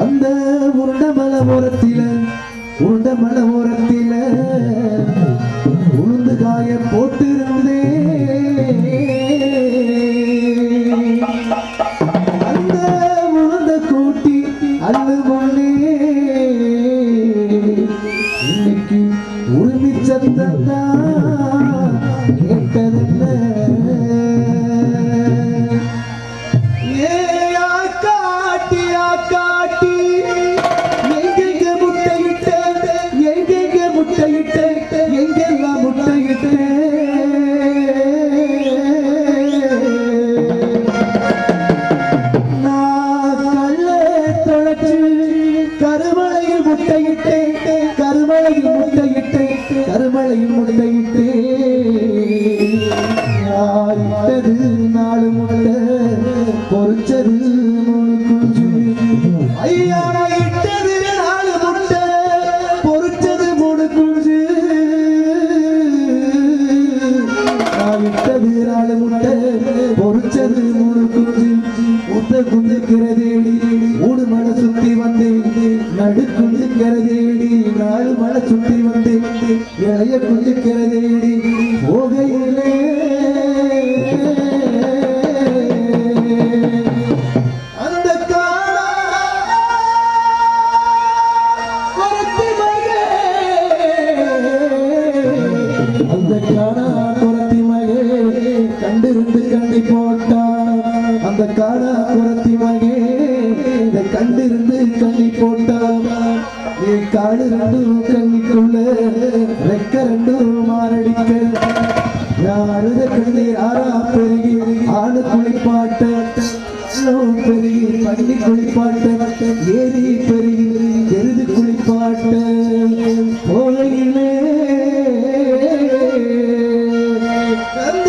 அந்த உருண்ட மலை ஓரத்தில உருண்ட மலை ஓரத்தில உளுந்து காய போட்டிருந்தே. அந்த உளுந்த கூட்டி அல்லு முன்னே இன்னைக்கு உரிமை சத்தம் கருமலையில் முட்டையிட்டேன். கருமலையில் முட்டையிட்டேன். கருமலையில் முட்டையிட்டேன். யாரிட்டது? நாலு முட்டை. பொறிச்சது மூணு குஞ்சு. ஐயா இட்டது நாலு முட்டை. பொறிச்சது மூணு குஞ்சு. நான் இட்டது நாலு முட்டை? பொறிச்சது மூணு குஞ்சு. முட்டை குஞ்சுக்கிறதேடி சுத்தி வந்தேன் நடு குஞ்சுக்கிறதேடி நாலு மலை சுற்றி வந்தேன் இளைய குஞ்சுக்கிறதேடி போகையிலே காணா குரத்தி மகே. கண்டிருந்து கண்டி போட்டான். அந்த காணா இந்த கண்டிருந்து கண்ணி போட்டா நீ காடு ரெண்டும் கண்ணிக்குள்ள ரெக்க ரெண்டும் மாரடிக்க. நான் அழுத கண்ணீர் ஆறா பெருகி ஆடு குளிப்பாட்ட பெருகி பண்ணி குளிப்பாட்ட ஏரி பெருகி எருது குளிப்பாட்ட. போகையிலே அந்த